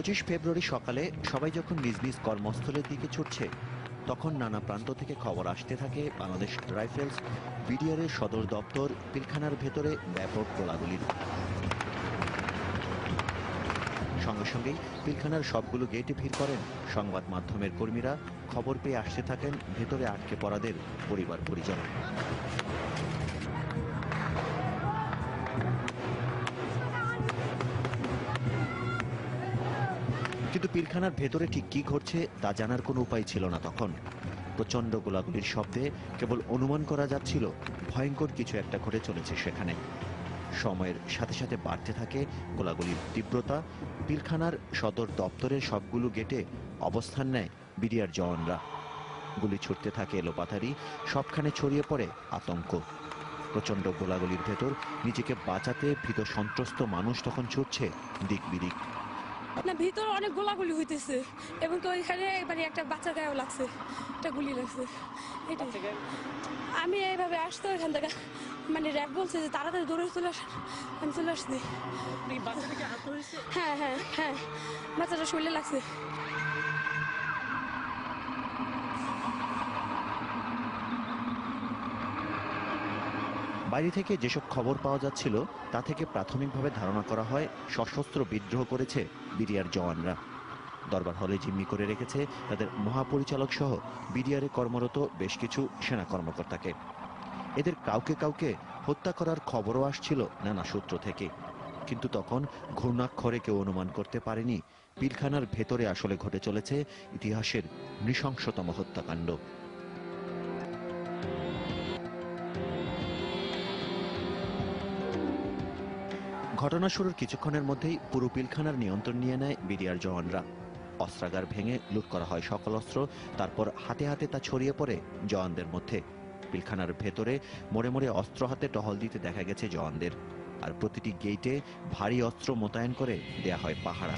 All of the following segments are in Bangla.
পঁচিশ ফেব্রুয়ারি সকালে সবাই যখন নিজ নিজ কর্মস্থলের দিকে ছুটছে, তখন নানা প্রান্ত থেকে খবর আসতে থাকে বাংলাদেশ রাইফেলস বিডিআরের সদর দপ্তর, পিলখানার ভেতরে ব্যাপক গোলাগুলির সঙ্গে সঙ্গেই পিলখানার সবগুলো গেটে ভিড় করেন সংবাদ মাধ্যমের কর্মীরা। খবর পেয়ে আসতে থাকেন ভেতরে আটকে পড়াদের পরিবার পরিজন কিন্তু পিলখানার ভেতরে ঠিক কি ঘটছে তা জানার কোনো উপায় ছিল না তখন। প্রচণ্ড গোলাগুলির শব্দে কেবল অনুমান করা যাচ্ছিল, ভয়ঙ্কর কিছু একটা ঘটে চলেছে সেখানে। সময়ের সাথে সাথে বাড়তে থাকে গোলাগুলির তীব্রতা পিলখানার সদর দপ্তরের সবগুলো গেটে অবস্থান নেয় বিডিআর জওয়ানরা। গুলি ছুটতে থাকে এলোপাথারি, সবখানে ছড়িয়ে পড়ে আতঙ্ক। প্রচণ্ড গোলাগুলির ভেতর নিজেকে বাঁচাতে ভীত সন্ত্রস্ত মানুষ তখন ছুটছে দিক বিদিক। না ভিতরে অনেক গোলাগুলি হইতেছে। এবং তো ওইখানে মানে একটা বাচ্চা গায়েও লাগছে একটা গুলি লাগছে। এটাই। আমি এইভাবে আসতো ওইখান থেকে মানে র্যাব বলছে যে তাড়াতাড়ি দৌড়ে চলে আস আমি চলে আসছি। হ্যাঁ হ্যাঁ হ্যাঁ। বাচ্চাটা শরীরে লাগছে। বাইরে থেকে যেসব খবর পাওয়া যাচ্ছিল, তা থেকে প্রাথমিকভাবে ধারণা করা হয় সশস্ত্র বিদ্রোহ করেছে বিডিআর জওয়ানরা। দরবার হলে জিম্মি করে রেখেছে তাদের মহাপরিচালক সহ বিডিআরে কর্মরত বেশ কিছু সেনা কর্মকর্তাকে। এদের কাউকে কাউকে হত্যা করার খবরও আসছিল নানা সূত্র থেকে। কিন্তু তখন ঘূর্ণাক্ষরে কেউ অনুমান করতে পারেনি, পিলখানার ভেতরে আসলে ঘটে চলেছে ইতিহাসের নৃশংসতম হত্যাকাণ্ড। ঘটনা শুরুর কিছুক্ষণের মধ্যেই পুরো পিলখানার নিয়ন্ত্রণ নিয়ে নেয় বিডিআর জওয়ানরা। অস্ত্রাগার ভেঙে লুট করা হয় সকল অস্ত্র, তারপর হাতে হাতে তা ছড়িয়ে পড়ে জওয়ানদের মধ্যে। পিলখানার ভেতরে মোড়ে মোড়ে অস্ত্র হাতে টহল দিতে দেখা গেছে জওয়ানদের। আর প্রতিটি গেইটে ভারী অস্ত্র মোতায়েন করে দেয়া হয় পাহারা।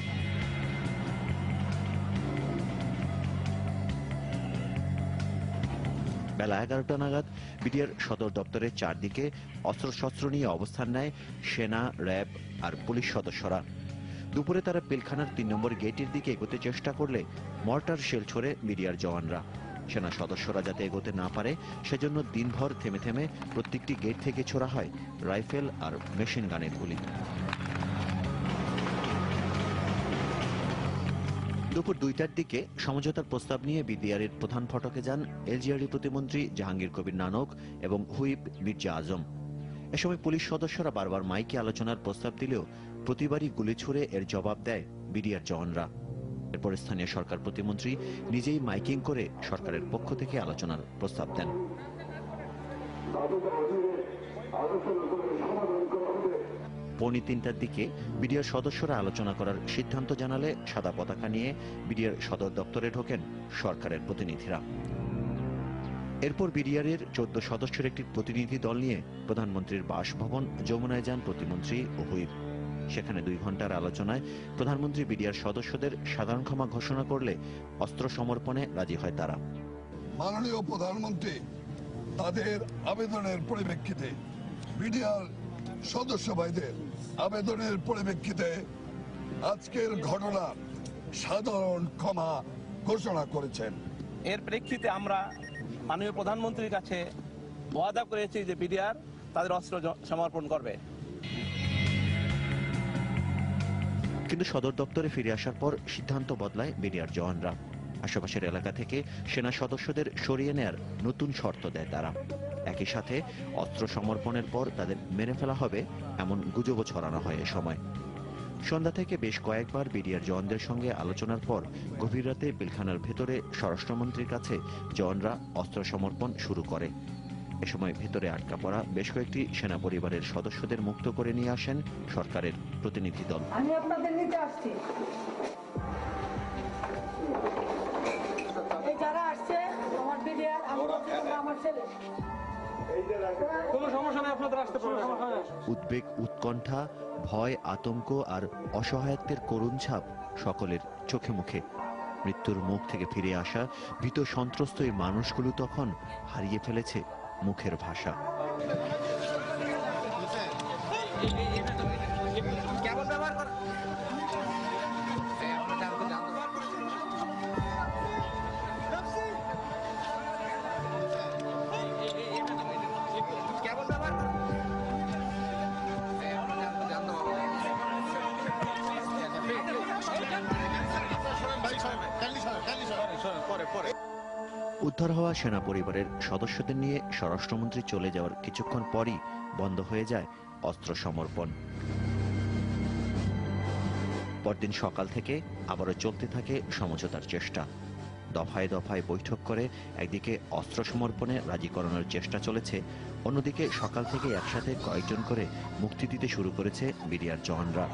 বেলা এগারোটা নাগাদ বিডিআর সদর দপ্তরের চারদিকে অস্ত্রশস্ত্র নিয়ে অবস্থান নেয় সেনা, র্যাব আর পুলিশ সদস্যরা। দুপুরে তারা পিলখানার তিন নম্বর গেটের দিকে এগোতে চেষ্টা করলে মর্টার শেল ছড়ে বিডিআর জওয়ানরা। সেনা সদস্যরা যাতে এগোতে না পারে, সেজন্য দিনভর থেমে থেমে প্রত্যেকটি গেট থেকে ছোড়া হয় রাইফেল আর মেশিন গানের গুলি। দুপুর দুইটার দিকে সমঝোতার প্রস্তাব নিয়ে বিডিআরের প্রধান ফটকে যান এলজিআরডি প্রতিমন্ত্রী জাহাঙ্গীর কবির নানক এবং হুইপ মির্জা আজম। এ সময় পুলিশ সদস্যরা বারবার মাইকে আলোচনার প্রস্তাব দিলেও প্রতিবারই গুলি ছুড়ে এর জবাব দেয় বিডিআর জওয়ানরা। এরপর স্থানীয় সরকার প্রতিমন্ত্রী নিজেই মাইকিং করে সরকারের পক্ষ থেকে আলোচনার প্রস্তাব দেন। পৌনে তিনটার দিকে বিডিআর সদস্যরা আলোচনা করার সিদ্ধান্ত জানালে সাদা পতাকা নিয়ে বিডিআর সদর দপ্তরে ঢোকেন সরকারের প্রতিনিধিরা। এরপর বিডিআরের চোদ্দ সদস্যের একটি প্রতিনিধি দল নিয়ে প্রধানমন্ত্রীর বাসভবন যমুনায় যান প্রতিমন্ত্রী ও হুইপ সেখানে দুই ঘণ্টার আলোচনায় প্রধানমন্ত্রী বিডিআর সদস্যদের সাধারণ ক্ষমা ঘোষণা করলে অস্ত্র সমর্পণে রাজি হয় তারা। মাননীয় প্রধানমন্ত্রী, তাদের আবেদনের পরিপ্রেক্ষিতে বিডিআর সদস্য ভাইদের আবেদনের পরিপ্রেক্ষিতে আজকের ঘটনা সাধারণ ক্ষমা ঘোষণা করেছেন। এর প্রেক্ষিতে আমরা মাননীয় প্রধানমন্ত্রীর কাছে ওয়াদা করেছি যে বিডিআর তাদের অস্ত্র সমর্পণ করবে। কিন্তু সদর দপ্তরে ফিরে আসার পর সিদ্ধান্ত বদলায় বিডিআর জওয়ানরা। আশেপাশের এলাকা থেকে সেনা সদস্যদের সরিয়ে নেয়ার নতুন শর্ত দেয় তারা। একই সাথে অস্ত্র সমর্পণের পর তাদের মেরে ফেলা হবে এমন গুজবও ছড়ানো হয় এ সময়। সন্ধ্যা থেকে বেশ কয়েকবার বিডিআর জওয়ানদের সঙ্গে আলোচনার পর গভীর রাতে পিলখানার ভেতরে স্বরাষ্ট্রমন্ত্রীর কাছে জওয়ানরা অস্ত্র সমর্পণ শুরু করে। এ সময় ভেতরে আটকা পড়া বেশ কয়েকটি সেনা পরিবারের সদস্যদের মুক্ত করে নিয়ে আসেন সরকারের প্রতিনিধি দল। আমি আপনাদের নিতে আসছি। কোনো সমস্যা নেই আপনাদের আসতে উদ্বেগ উৎকণ্ঠা ভয় আতঙ্ক আর অসহায়ত্বের করুণ ছাপ সকলের চোখে মুখে। মৃত্যুর মুখ থেকে ফিরে আসা ভীত সন্ত্রস্ত এই মানুষগুলো তখন হারিয়ে ফেলেছে মুখের ভাষা। উদ্ধার হওয়া সেনা পরিবারের সদস্যদের নিয়ে স্বরাষ্ট্রমন্ত্রী চলে যাওয়ার কিছুক্ষণ পরই বন্ধ হয়ে যায় অস্ত্র সমর্পণ। পরদিন সকাল থেকে আবারও চলতে থাকে সমঝোতার চেষ্টা। দফায় দফায় বৈঠক করে একদিকে অস্ত্র সমর্পণে রাজি করানোর চেষ্টা চলেছে, অন্যদিকে সকাল থেকে একসাথে কয়েকজন করে মুক্তি দিতে শুরু করেছে বিডিআর জওয়ানরা।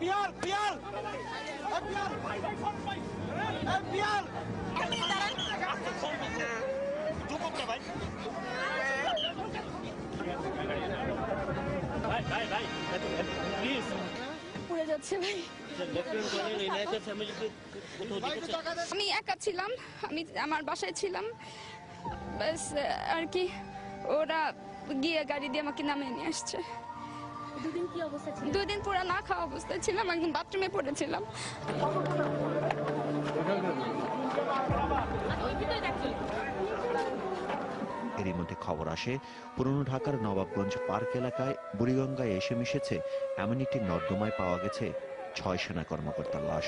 পিয়ার পিয়ার পিয়ার পিয়ার ঢুকুক না ভাই পুড়ে যাচ্ছে ভাই। আমি একা ছিলাম, আমি আমার বাসায় ছিলাম। ব্যাস আর কি, ওরা গিয়ে গাড়ি দিয়ে আমাকে নামিয়ে নিয়ে আসছে। দুদিন কি অবস্থা ছিল? দুদিন পুরো না খাওয়া অবস্থায় ছিলাম একদম বাথরুমে পড়েছিলাম। এরই মধ্যে খবর আসে পুরনো ঢাকার নবাবগঞ্জ পার্ক এলাকায় বুড়িগঙ্গায় এসে মিশেছে এমন একটি নর্দমায় পাওয়া গেছে ছয় সেনা কর্মকর্তার লাশ।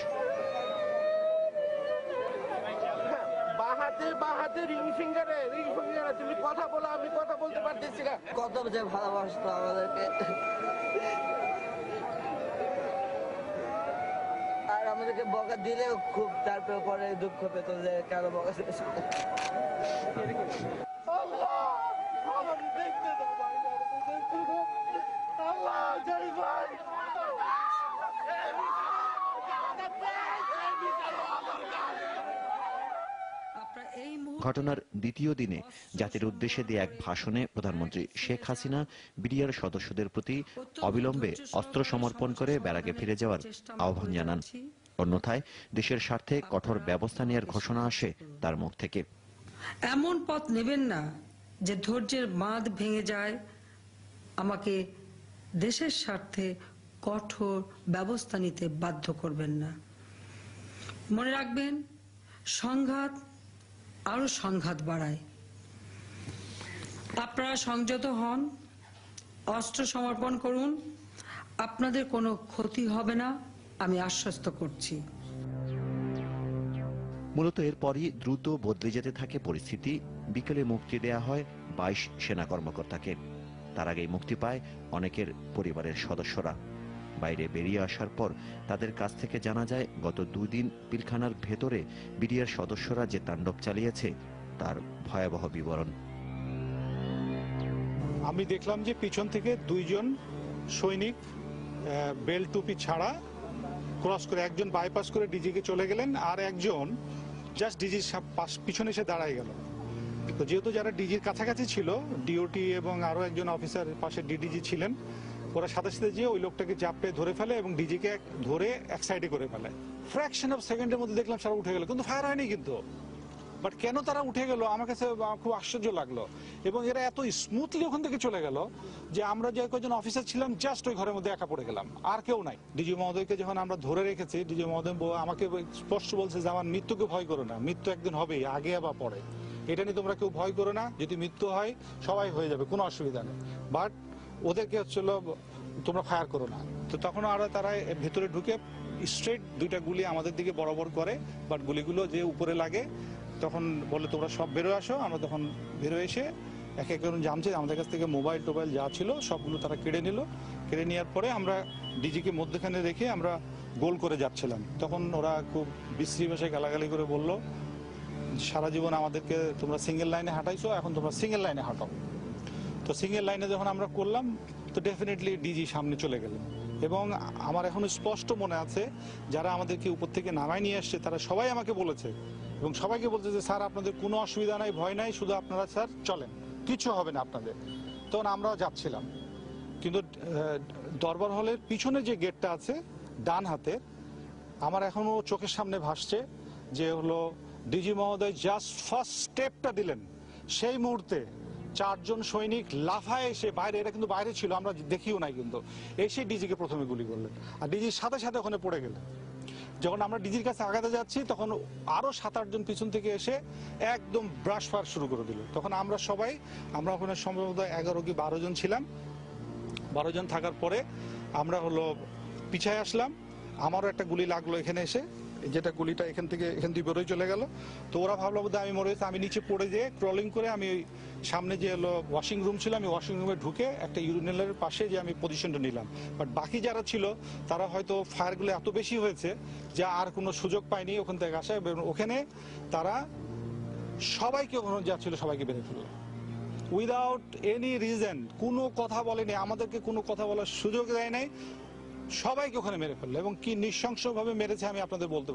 বাহাতে বাহাতে রিং ফিঙ্গারে রিং ফিঙ্গারে তুমি কথা বলো আমি কথা কত যে ভালোবাসতো আমাদেরকে। আর আমাদেরকে বকা দিলেও খুব তারপরে পরে দুঃখ পেত যে কেন বকা ঘটনার দ্বিতীয় দিনে জাতির উদ্দেশ্যে দিয়ে এক ভাষণে প্রধানমন্ত্রী শেখ হাসিনা বিডিআর সদস্যদের প্রতি অবিলম্বে অস্ত্র সমর্পণ করে ব্যারাকে ফিরে যাওয়ার আহ্বান জানান। অন্যথায় দেশের স্বার্থে কঠোর ব্যবস্থা নেওয়ার ঘোষণা আসে তার মুখ থেকে। এমন পথ নেবেন না যে ধৈর্যের বাঁধ ভেঙে যায়। আমাকে দেশের স্বার্থে কঠোর ব্যবস্থা নিতে বাধ্য করবেন না। মনে রাখবেন, সংঘাত আরও সংঘাত বাড়ায়। আপনারা সংযত হন, অস্ত্র সমর্পণ করুন, আপনাদের কোনো ক্ষতি হবে না, আমি আশ্বস্ত করছি। মূলত এরপরই দ্রুত বদলে যেতে থাকে পরিস্থিতি। বিকেলে মুক্তি দেয়া হয় বাইশ সেনা কর্মকর্তাকে। তার আগেই মুক্তি পায় অনেকের পরিবারের সদস্যরা। বাইরে বেরিয়ে আসার পর তাদের কাছ থেকে জানা যায়, গত দুদিন পিলখানার ভেতরে বিডিআর সদস্যরা যে তাণ্ডব চালিয়েছে, তার ভয়াবহ বিবরণ। আমি দেখলাম যে পিছন থেকে দুইজন সৈনিক বেল টুপি ছাড়া ক্রস করে একজন বাইপাস করে ডিজিকে চলে গেলেন আর একজন জাস্ট ডিজির পিছনে এসে দাঁড়ায় গেল। তো যেহেতু যারা ডিজির কাছাকাছি ছিল, ডিওটি এবং আরও একজন অফিসার পাশে ডিডিজি ছিলেন ওরা সাথে সাথে যেয়ে ওই লোকটাকে চাপে ধরে ফেলে এবং ডিজিকে ধরে এক সাইডে করে ফেলে। ফ্র্যাকশন অফ সেকেন্ডের মধ্যে দেখলাম সারা উঠে গেল, কিন্তু ফায়ার হয়নি কিন্তু। বাট কেন তারা উঠে গেল? আমার কাছে খুব আশ্চর্য লাগল। এবং এরা এত স্মুথলি ওখান থেকে চলে গেল যে আমরা যে কয়েকজন অফিসার ছিলাম জাস্ট ওই ঘরের মধ্যে একা পড়ে গেলাম। আর কেউ নাই। ডিজি মহোদয়কে যখন আমরা ধরে রেখেছি ডিজি মহোদয় আমাকে স্পষ্ট বলছে যে, আমার মৃত্যুকে ভয় করো না। মৃত্যু একদিন হবেই, আগে বা পরে এটা নিয়ে তোমরা কেউ ভয় করো না। যদি মৃত্যু হয়, সবাই হয়ে যাবে, কোনো অসুবিধা নেই। বাট ওদেরকে হচ্ছিল, তোমরা ফায়ার করো না। তো তখন আরও তারা ভেতরে ঢুকে স্ট্রেট দুইটা গুলি আমাদের দিকে বরাবর করে বাট গুলিগুলো যে উপরে লাগে, তখন বলে, তোমরা সব বেরো আসো। আমরা তখন বেরো এসে এক এক জন জানছে আমাদের কাছ থেকে মোবাইল টোবাইল যা ছিল সবগুলো তারা কেড়ে নিল। কেড়ে নেওয়ার পরে আমরা ডিজিকে মধ্যখানে রেখে আমরা গোল করে যাচ্ছিলাম। তখন ওরা খুব বিশ্রী ভাষায় গালাগালি করে বলল, সারা জীবন আমাদেরকে তোমরা সিঙ্গেল লাইনে হাঁটাইছো, এখন তোমরা সিঙ্গেল লাইনে হাঁটাও। তো সিঙ্গেল লাইনে যখন আমরা করলাম, তো ডেফিনেটলি ডিজি সামনে চলে গেলেন এবং আমার এখনও স্পষ্ট মনে আছে, যারা আমাদেরকে উপর থেকে নামায় নিয়ে আসছে, তারা সবাই আমাকে বলেছে। এবং সবাইকে বলছে যে, স্যার, আপনাদের কোনো অসুবিধা নাই, ভয় নাই, শুধু আপনারা, স্যার, চলেন। কিছু হবে না আপনাদের। তখন আমরাও যাচ্ছিলাম। কিন্তু দরবার হলের পিছনে যে গেটটা আছে, ডান হাতে, আমার এখনও চোখের সামনে ভাসছে যে হলো ডিজি মহোদয় জাস্ট ফার্স্ট স্টেপটা দিলেন। সেই মুহূর্তে চারজন সৈনিক লাফায় এসে বাইরে, এটা কিন্তু বাইরে ছিল, আমরা দেখিও নাই কিন্তু। এসে ডিজিকে প্রথমে গুলি করলেন। আর ডিজির সাথে সাথে ওখানে পড়ে গেলেন। যখন আমরা ডিজির কাছে আগাতে যাচ্ছি, তখন আরও সাত আটজন পিছন থেকে এসে একদম ব্রাশ ফার শুরু করে দিল। তখন আমরা সবাই, আমরা ওখানে সম্ভবত এগারো কি বারো জন ছিলাম। বারো জন থাকার পরে আমরা হলো পিছায় আসলাম। আমারও একটা গুলি লাগল এখানে এসে। যেটা গুলিটা এখান থেকে, এখান দিয়ে বেরোয় চলে গেল তো ওরা ভাবলো বোধহয় আমি মরে। আমি নিচে পড়ে যেয়ে ক্রলিং করে আমি সামনে যে হলো ওয়াশিং রুম ছিল, আমি ওয়াশিং রুমে ঢুকে একটা ইউরিনালের পাশে যে আমি পজিশনটা নিলাম বাট বাকি যারা ছিল, তারা হয়তো ফায়ারগুলো এত বেশি হয়েছে যে আর কোনো সুযোগ পায়নি ওখান থেকে আসে ওখানে তারা সবাইকে ওখানে যা ছিল সবাইকে বেঁধে ফেলল উইদাউট এনি রিজন কোনো কথা বলেনি, আমাদেরকে কোনো কথা বলার সুযোগ দেয় নাই, সবাইকে ওখানে মেরে ফেলল এবং কি নৃশংসভাবে মেরেছে আমি আপনাদের বলতে